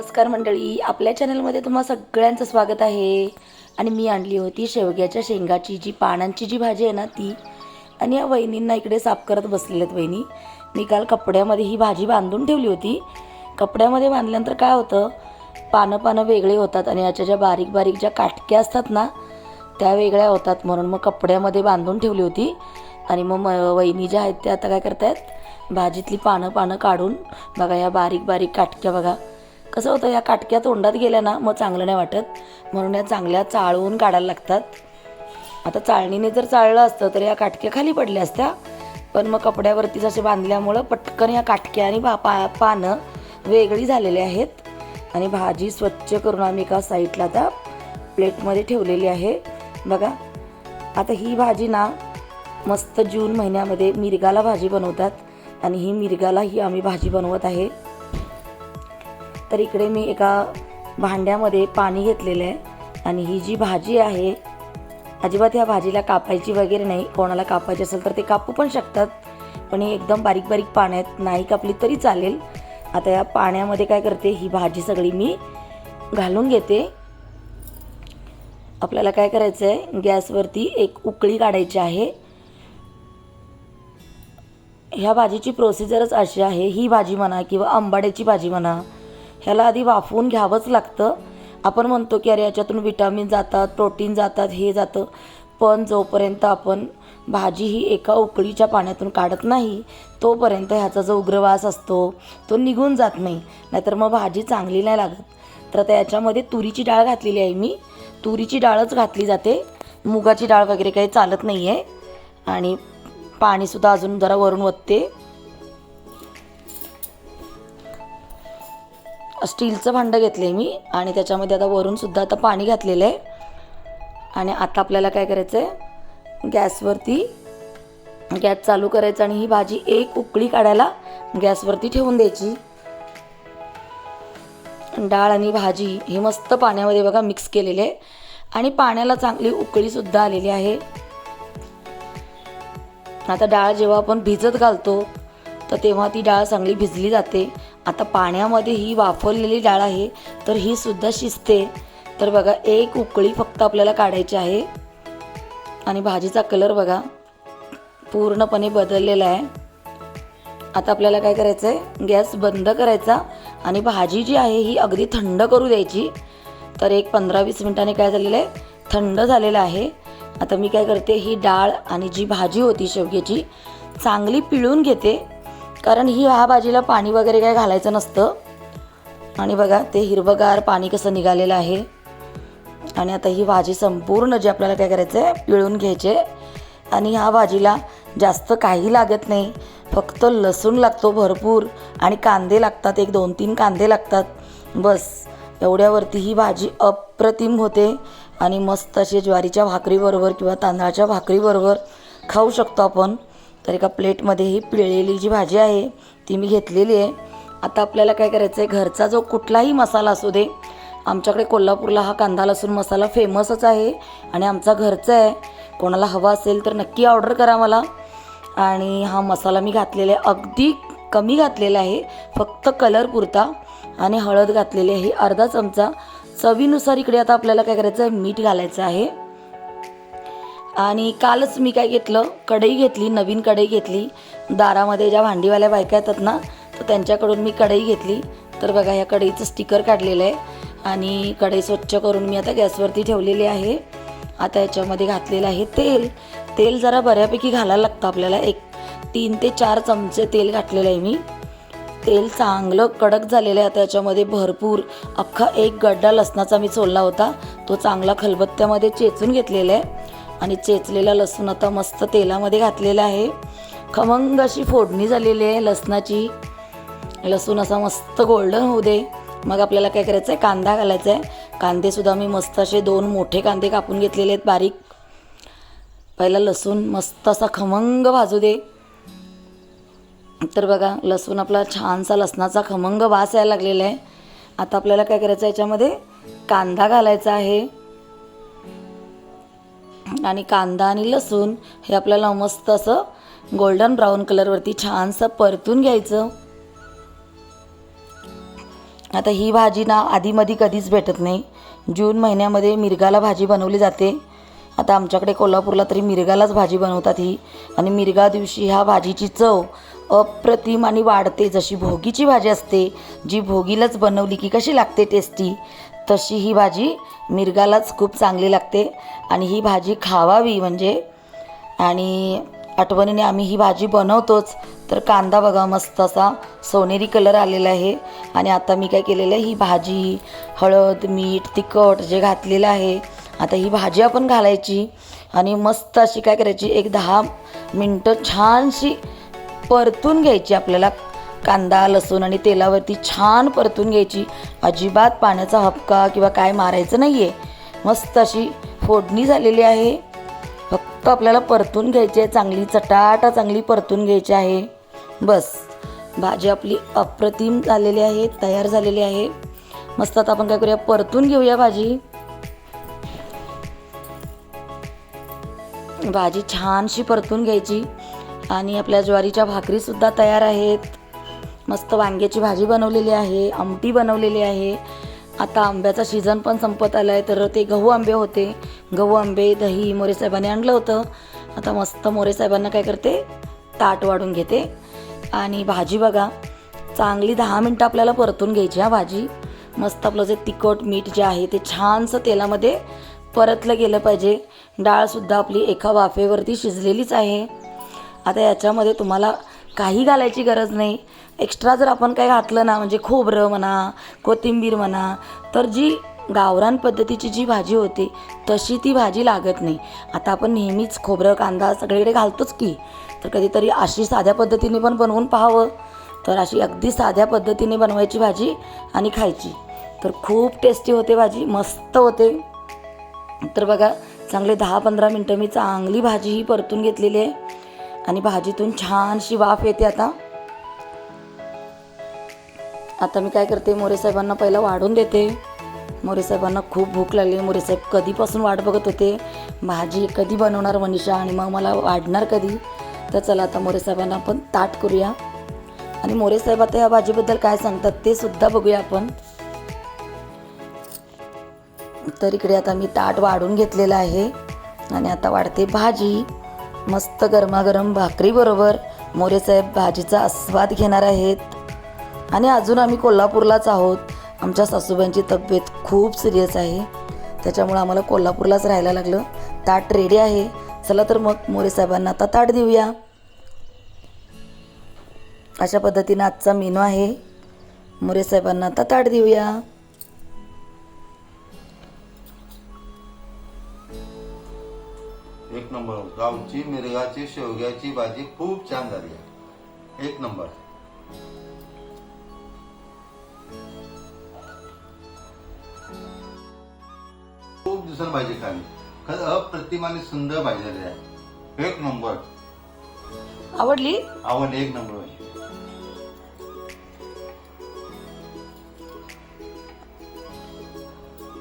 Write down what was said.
नमस्कार मंडळी आपल्या चॅनलमध्ये तुम्हा सगळ्यांचं स्वागत आहे. आणि मी आणली होती शेवग्याच्या शेंगाची जी पानांची जी भाजी आहे ना ती. आणि या वहिनींना इकडे साफ करत बसलेल्या आहेत वहिनी. मी काल कपड्यामध्ये ही भाजी बांधून ठेवली होती. कपड्यामध्ये बांधल्यानंतर काय होतं पानं पानं वेगळे होतात आणि याच्या ज्या बारीक बारीक ज्या काटक्या असतात ना त्या वेगळ्या होतात. म्हणून मग कपड्यामध्ये बांधून ठेवली होती. आणि मग म वहिनी ज्या आहेत त्या आता काय करतायत भाजीतली पानं पानं काढून बघा या बारीक बारीक काटक्या बघा कसं होतं या काटक्या तोंडात गेल्या ना मग चांगलं नाही वाटत. म्हणून या चांगल्या चाळवून काढायला लागतात. आता चाळणीने जर चाळलं असतं तर या काटक्या खाली पडल्या असत्या. पण मग कपड्यावरती असे बांधल्यामुळं पटकन या काटक्या आणि पा पा पानं वेगळी झालेली आहेत. आणि भाजी स्वच्छ करून आम्ही एका साईडला आता प्लेटमध्ये ठेवलेली आहे. बघा आता ही भाजी ना मस्त जून महिन्यामध्ये मिरगाला भाजी बनवतात. आणि ही मिरगाला ही आम्ही भाजी बनवत आहे. तर इकडे मी एका भांड्यामध्ये पाणी घेतलेलं आहे. आणि ही जी भाजी आहे अजिबात ह्या भाजीला कापायची वगैरे नाही. कोणाला कापायची असेल तर ते कापू पण शकतात. पण ही एकदम बारीक बारीक पाण्यात नाही कापली तरी चालेल. आता या पाण्यामध्ये काय करते ही भाजी सगळी मी घालून घेते. आपल्याला काय करायचं आहे गॅसवरती एक उकळी काढायची आहे. ह्या भाजीची प्रोसिजरच अशी आहे ही भाजी म्हणा किंवा आंबाड्याची भाजी म्हणा. ह्याला आधी वाफवून घ्यावंच लागतं. आपण म्हणतो की अरे याच्यातून विटामिन जातात प्रोटीन जातात हे जातं. पण जोपर्यंत आपण भाजी ही एका उकळीच्या पाण्यातून काढत नाही तोपर्यंत ह्याचा जो उग्रवास असतो तो निघून जात नाही. नाहीतर मग भाजी चांगली नाही लागत. तर आता याच्यामध्ये तुरीची डाळ घातलेली आहे मी. तुरीची डाळच घातली जाते. मुगाची डाळ वगैरे काही चालत नाही आहे आणि पाणीसुद्धा अजून जरा वरून वतते. स्टीलचं भांडं घेतलं आहे मी आणि त्याच्यामध्ये आता वरूनसुद्धा आता पाणी घातलेलं आहे. आणि आता आपल्याला काय करायचं आहे गॅसवरती गॅस चालू करायचा आणि ही भाजी एक उकळी काढायला गॅसवरती ठेवून द्यायची. डाळ आणि भाजी हे मस्त पाण्यामध्ये बघा मिक्स केलेले आहे. आणि पाण्याला चांगली उकळीसुद्धा आलेली आहे. आता डाळ जेव्हा आपण भिजत घालतो तर तेव्हा ती डाळ चांगली भिजली जाते. आता पाण्यामध्ये ही वाफवलेली डाळ आहे तर ही सुद्धा शिजते. तर बघा एक उकळी फक्त आपल्याला काढायची आहे. आणि भाजीचा कलर बघा पूर्णपणे बदललेला आहे. आता आपल्याला काय करायचं आहे गॅस बंद करायचा. आणि भाजी जी आहे ही अगदी थंड करू द्यायची. तर एक पंधरा वीस मिनटाने काय झालेलं आहे? थंड झालेलं आहे. आता मी काय करते ही डाळ आणि जी भाजी होती शेवग्याची चांगली पिळून घेते. कारण ही ह्या भाजीला पाणी वगैरे काय घालायचं नसतं. आणि बघा ते हिरवगार पाणी कसं निघालेलं आहे. आणि आता ही भाजी संपूर्ण जी आपल्याला काय करायचं आहे पिळून घ्यायचे आणि ह्या भाजीला जास्त काही लागत नाही. फक्त लसूण लागतो भरपूर आणि कांदे लागतात एक दोन तीन कांदे लागतात. बस एवढ्यावरती ही भाजी अप्रतिम होते. आणि मस्त अशी ज्वारीच्या भाकरीबरोबर किंवा तांदळाच्या भाकरीबरोबर खाऊ शकतो आपण. तर एका प्लेटमध्ये ही पिळलेली जी भाजी आहे ती मी घेतलेली आहे. आता आपल्याला काय करायचं आहे घरचा जो कुठलाही मसाला असू दे आमच्याकडे कोल्हापूरला हा कांदा लसूण मसाला फेमसच आहे आणि आमचा घरचा आहे. कोणाला हवा असेल तर नक्की ऑर्डर करा मला. आणि हा मसाला मी घातलेला आहे अगदी कमी घातलेला आहे फक्त कलर पुरता आणि हळद घातलेली आहे अर्धा चमचा. चवीनुसार इकडे आता आपल्याला काय करायचं आहे मीठ घालायचं आहे. आणि कालच मी काय घेतलं कढई घेतली नवीन कढई घेतली. दारामध्ये ज्या भांडीवाल्या बायका येतात ना तर त्यांच्याकडून मी कढई घेतली. तर बघा ह्या कढईचं स्टिकर काढलेलं आहे. आणि कढई स्वच्छ करून मी आता गॅसवरती ठेवलेली आहे. आता याच्यामध्ये घातलेलं आहे तेल. तेल जरा बऱ्यापैकी घालायला लागतं आपल्याला. एक तीन ते चार चमचे तेल घातलेलं आहे मी. तेल चांगलं कडक झालेलं आहे. आता याच्यामध्ये भरपूर अख्खा एक गड्डा लसणाचा मी सोलला होता. तो चांगला खलबत्त्यामध्ये चेचून घेतलेला आहे. आणि चेचलेला लसूण आता मस्त तेलामध्ये घातलेला आहे. खमंग अशी फोडणी झालेली आहे लसणाची. लसूण असा मस्त गोल्डन होऊ दे. मग आपल्याला काय करायचं आहे कांदा घालायचा आहे कांदेसुद्धा मी मस्त असे दोन मोठे कांदे कापून घेतलेले आहेत बारीक. पहिला लसूण मस्त असा खमंग भाजू दे. तर बघा लसूण आपला छानसा लसणाचा खमंग वास यायला लागलेला आहे. आता आपल्याला काय करायचं आहे? याच्यामध्ये कांदा घालायचा आहे. आणि कांदा आणि लसूण हे आपल्याला मस्त असं गोल्डन ब्राऊन कलरवरती छानसं परतून घ्यायचं. आता ही भाजी ना आधीमध्ये कधीच भेटत नाही. जून महिन्यामध्ये मिरगाला भाजी बनवली जाते. आता आमच्याकडे कोल्हापूरला तरी मिरगालाच भाजी बनवतात ही. आणि मिरगा दिवशी ह्या भाजीची चव अप्रतिम आणि वाढते. जशी भोगीची भाजी असते जी भोगीलाच बनवली की कशी लागते टेस्टी तशी ही भाजी मिरगालाच खूप चांगली लागते. आणि ही भाजी खावावी म्हणजे. आणि आठवणीने आम्ही ही भाजी बनवतोच. तर कांदा बघा मस्त असा सोनेरी कलर आलेला आहे. आणि आता मी काय केलेलं आहे ही भाजी हळद मीठ तिखट जे घातलेलं आहे आता ही भाजी आपण घालायची. आणि मस्त अशी काय करायची एक दहा मिनटं छानशी परतून घ्यायची आपल्याला. कांदा लसूण आणि तेलावरती छान परतून घ्यायची. अजिबात पाण्याचा हपका किंवा काय मारायचं नाही आहे मस्त अशी फोडणी झालेली आहे. फक्त आपल्याला परतून घ्यायची आहे. चांगली चटाटा चांगली परतून घ्यायची आहे. बस. भाजी आपली अप्रतिम झालेली आहे तयार झालेली आहे. मस्त आता आपण काय करूया? परतून घेऊया भाजी. भाजी छानशी परतून घ्यायची. आणि आपल्या ज्वारीच्या भाकरीसुद्धा तयार आहेत. मस्त वांग्याची भाजी बनवलेली आहे आमटी बनवलेली आहे. आता आंब्याचा सीझन पण संपत आला आहे तर ते गहू आंबे होते. गहू आंबे दही मोरेसाहेबांनी आणलं होतं. आता मस्त मोरेसाहेबांना काय करते? ताट वाढून घेते. आणि भाजी बघा चांगली दहा मिनटं आपल्याला परतून घ्यायची हा भाजी. मस्त आपलं जे तिखट मीठ जे आहे ते छानसं तेलामध्ये परतलं गेलं पाहिजे. डाळसुद्धा आपली एका वाफेवरती शिजलेलीच आहे. आता याच्यामध्ये तुम्हाला काही घालायची गरज नाही. एक्स्ट्रा जर आपण काही घातलं ना म्हणजे खोबरं म्हणा कोथिंबीर म्हणा तर जी गावरान पद्धतीची जी भाजी होती तशी ती भाजी लागत नाही. आता आपण नेहमीच खोबरं कांदा सगळीकडे घालतोच की. तर कधीतरी अशी साध्या पद्धतीने पण बनवून पाहावं. तर अशी अगदी साध्या पद्धतीने बनवायची भाजी आणि खायची. तर खूप टेस्टी होते भाजी मस्त होते. तर बघा चांगले दहा पंधरा मिनटं मी चांगली भाजी ही परतून घेतलेली आहे. आणि भाजीतून छानशी वाफ येते आता. आता मी काय करते मोरे साहेबांना पहिला वाढून देते. मोरे साहेबांना खूप भूक लागली. मोरे साहेब कधीपासून वाट बघत होते भाजी कधी बनवणार मनीषा आणि मग मला वाढणार कधी? तर चला आता मोरे साहेबांना आपण ताट करूया. आणि मोरे साहेब आता या भाजीबद्दल काय सांगतात ते सुद्धा बघूया आपण. तर इकडे आता मी ताट वाढून घेतलेलं आहे. आणि आता वाढते भाजी. मस्त गरमागरम भाकरीबरोबर मोरेसाहेब भाजीचा आस्वाद घेणार आहेत. आणि अजून आम्ही कोल्हापूरलाच आहोत. आमच्या सासूबाईंची तब्येत खूप सिरियस आहे. त्याच्यामुळं आम्हाला कोल्हापूरलाच राहायला लागलं. ताट रेडी आहे. चला तर मग मोरेसाहेबांना आता ताट देऊया. अशा पद्धतीनं आजचा मेनू आहे. मोरेसाहेबांना आता ताट देऊया. एक नंबर गावची मिरगाची शेवग्याची भाजी खूप छान झाली. आहे एक नंबर. खूप दिवसांनी भाजी खाली खरं अप्रतिम आणि सुंदर भाजी झाली आहे. एक नंबर. आवडली? आवड एक नंबर.